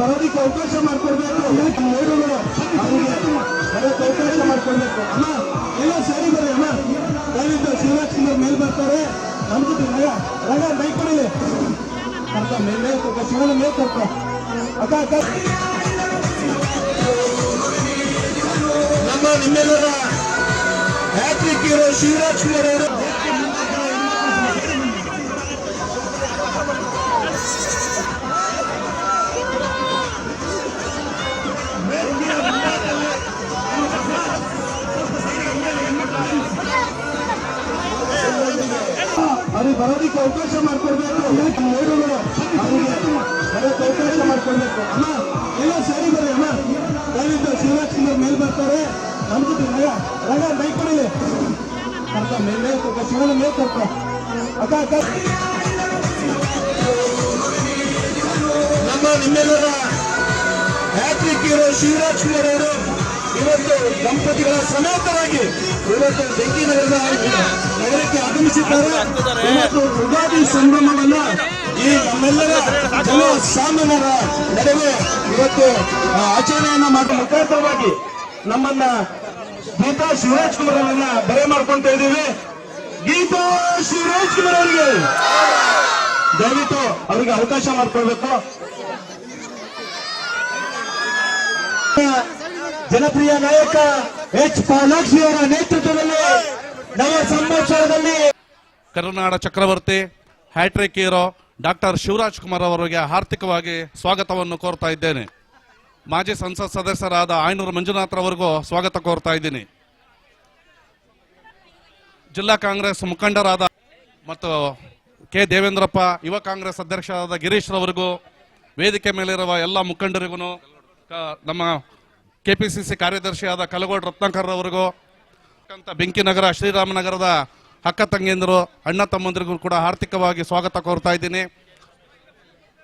ಬರೋದಕ್ಕೆ ಅವಕಾಶ ಮಾಡ್ಕೊಡ್ಬೇಕು. ಮೇಡಮ್ ಅವರಿಗೆ ಬರೋಕ್ಕೆ ಅವಕಾಶ ಮಾಡ್ಕೊಡ್ಬೇಕು. ಅಮ್ಮ, ಎಲ್ಲ ಸರಿ ಬರ್ರಿ, ಅಮ್ಮ. ದಯವಿಟ್ಟು ಶಿವರಾಜ್ ಕುಮಾರ್ ಮೇಲ್ ಬರ್ತಾರೆ. ಮಗ ರಣ ಬೈಕ್ ಕೊಡಿಲಿ. ಕರ್ಕ ಮೇಲ್ ಮೇಲ್ ಕರ್ಕ ಶಿವನ ಮೇಲ್ ಕರ್ಕ ಅಕ್ಕ ಅಕ್ಕ. ನಮ್ಮ ನಿಮ್ಮೆಲ್ಲರ ಹ್ಯಾಟ್ರಿಕ್ ಹೀರೋ ಶಿವರಾಜ್ ಕುಮಾರ್ ಅವರು. ಬರೋದಕ್ಕೆ ಅವಕಾಶ ಮಾಡ್ಕೊಡ್ಬೇಕು. ಅವರಿಗೆ ಬರೋಕ್ಕೆ ಅವಕಾಶ ಮಾಡ್ಕೊಡ್ಬೇಕು. ಅಮ್ಮ, ಎಲ್ಲ ಸರಿ ಬರ್ರಿ, ಅಮ್ಮ. ದಯವಿಟ್ಟು ಶಿವರಾಜ್ ಕುಮಾರ್ ಮೇಲ್ ಬರ್ತಾರೆ. ನಮ್ಮ ರಂಗ ಬೈಕ್ ಕೊಡಿಲಿ. ಅರ್ಥ ಮೇಲ್ ಮೇಲ್ ಶಿವನ ಮೇಲ್ ಕರ್ಕ ಅಕ್ಕ ಅಕ್ಕ. ನಮ್ಮ ನಿಮ್ಮೆಲ್ಲರ ಹ್ಯಾಟ್ರಿಕ್ ಹೀರೋ ಶಿವರಾಜ್ ಕುಮಾರ್ ಅವರು. ಇವತ್ತು ದಂಪತಿಗಳ ಸಮೇತವಾಗಿ ಇವತ್ತು ಬೆಂಕಿ ನಗರದ ನಗರಕ್ಕೆ ಆಗಮಿಸಿದ್ದಾರೆ. ಇವತ್ತು ಯುಗಾದಿ ಸಂಭ್ರಮವನ್ನ ಈ ನಮ್ಮೆಲ್ಲರ ಜನ ಸಾಮಾನ್ಯರ ನಡುವೆ ಇವತ್ತು ಆಚರಣೆಯನ್ನ ಮಾಡುವ ಮುಖಾಂತರವಾಗಿ ನಮ್ಮನ್ನ ಗೀತಾ ಶಿವರಾಜ್ ಕುಮಾರ್ ಅವರನ್ನ ಬರೆ ಮಾಡ್ಕೊಂತ ಇದ್ದೀವಿ. ಗೀತಾ ಶಿವರಾಜ್ ಕುಮಾರ್ ಅವರಿಗೆ ದಯವಿಟ್ಟು ಅವರಿಗೆ ಅವಕಾಶ ಮಾಡಿಕೊಡ್ಬೇಕು ಜನಪ್ರಿಯ ನಾಯಕ ಎಚ್ ಪಾಲಾಕ್ಷಿ ಅವರ ನೇತೃತ್ವದಲ್ಲಿ ನವ ಸಂವತ್ಸರದಲ್ಲಿ ಕರುನಾಡ ಚಕ್ರವರ್ತಿ, hat-trick hero doctor Shivaraj Kumar ಅವರಿಗೆ ಆರ್ಥಿಕವಾಗಿ ಸ್ವಾಗತವನ್ನು ಕೋರ್ತಾ ಇದ್ದೇನೆ. ಮಾಜಿ ಸಂಸತ್ ಸದಸ್ಯರಾದ ಆಯನೂರು ಮಂಜುನಾಥ್ರವರಿಗೂ ಸ್ವಾಗತ ಕೋರ್ತಾ ಇದ್ದೀನಿ. ಜಿಲ್ಲಾ ಕಾಂಗ್ರೆಸ್ ಮುಖಂಡರಾದ ಮತ್ತು ಕೆ ದೇವೇಂದ್ರಪ್ಪ, ಯುವ ಕಾಂಗ್ರೆಸ್ ಅಧ್ಯಕ್ಷರಾದ ಗಿರೀಶ್ ರವರಿಗೂ ವೇದಿಕೆ ಮೇಲಿರುವ ಎಲ್ಲ ಮುಖಂಡರಿಗೂ ನಮ್ಮ ಕೆಪಿಸಿಸಿ ಕಾರ್ಯದರ್ಶಿಯಾದ ಕಲಗೋಡ್ ರತ್ನಾಕರ್ ಅವರಿಗೂ ಅಂತ ಬೆಂಕಿನಗರ ಶ್ರೀರಾಮನಗರದ ಅಕ್ಕ ತಂಗಿಯಂದರು, ಅಣ್ಣ ತಮ್ಮಂದಿರಿಗೂ ಕೂಡ ಆರ್ಥಿಕವಾಗಿ ಸ್ವಾಗತ ಕೋರ್ತಾ ಇದ್ದೀನಿ.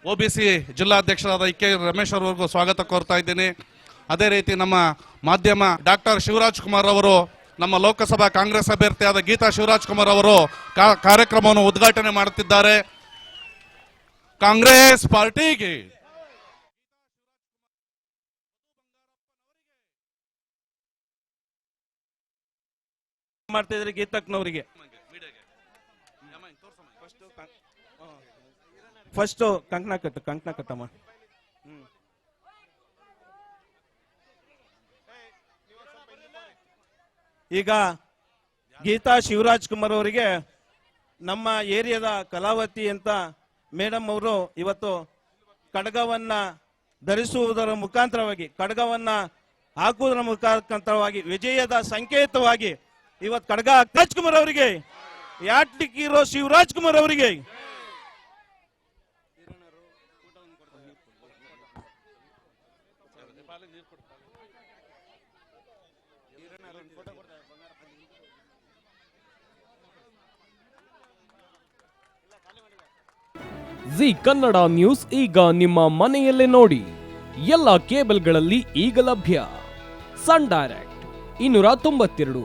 ಒ ಬಿ ಸಿ ಜಿಲ್ಲಾಧ್ಯಕ್ಷರಾದ ಇ ಕೆ ರಮೇಶ್ ಅವರಿಗೂ ಸ್ವಾಗತ ಕೋರ್ತಾ ಇದ್ದೀನಿ. ಅದೇ ರೀತಿ ನಮ್ಮ ಮಾಧ್ಯಮ ಡಾಕ್ಟರ್ ಶಿವರಾಜ್ ಕುಮಾರ್ ಅವರು, ನಮ್ಮ ಲೋಕಸಭಾ ಕಾಂಗ್ರೆಸ್ ಅಭ್ಯರ್ಥಿಯಾದ ಗೀತಾ ಶಿವರಾಜ್ ಕುಮಾರ್ ಅವರು ಕಾರ್ಯಕ್ರಮವನ್ನು ಉದ್ಘಾಟನೆ ಮಾಡುತ್ತಿದ್ದಾರೆ. ಕಾಂಗ್ರೆಸ್ ಪಾರ್ಟಿಗೆ ಮಾಡ್ತಾ ಇದ್ರೆ ಗೀತಕ್ನವರಿಗೆ ಫಸ್ಟ್ ಕಂಕಣ ಕಟ್ಟು, ಕಂಕಣ ಕಟ್ಟಮ್ಮ. ಈಗ ಗೀತಾ ಶಿವರಾಜ್ ಕುಮಾರ್ ಅವರಿಗೆ ನಮ್ಮ ಏರಿಯಾದ ಕಲಾವತಿ ಅಂತ ಮೇಡಮ್ ಅವರು ಇವತ್ತು ಕಡಗವನ್ನ ಧರಿಸುವುದರ ಮುಖಾಂತರವಾಗಿ ಕಡಗವನ್ನ ಹಾಕುವುದರ ಮುಖಾಂತರವಾಗಿ, ವಿಜಯದ ಸಂಕೇತವಾಗಿ ಇವತ್ತು ಕಡಗ ರಾಜ್ಕುಮಾರ್ ಅವರಿಗೆ. ಯಾಟ್ಲಿಕ್ ಇರೋ ಶಿವರಾಜ್ ಕುಮಾರ್ ಅವರಿಗೆ. ಜಿ ಕನ್ನಡ ನ್ಯೂಸ್ ಈಗ ನಿಮ್ಮ ಮನೆಯಲ್ಲೇ ನೋಡಿ. ಎಲ್ಲ ಕೇಬಲ್ಗಳಲ್ಲಿ ಈಗ ಲಭ್ಯ. ಸನ್ ಡೈರೆಕ್ಟ್ ಇನ್ನೂರ ತೊಂಬತ್ತೆರಡು.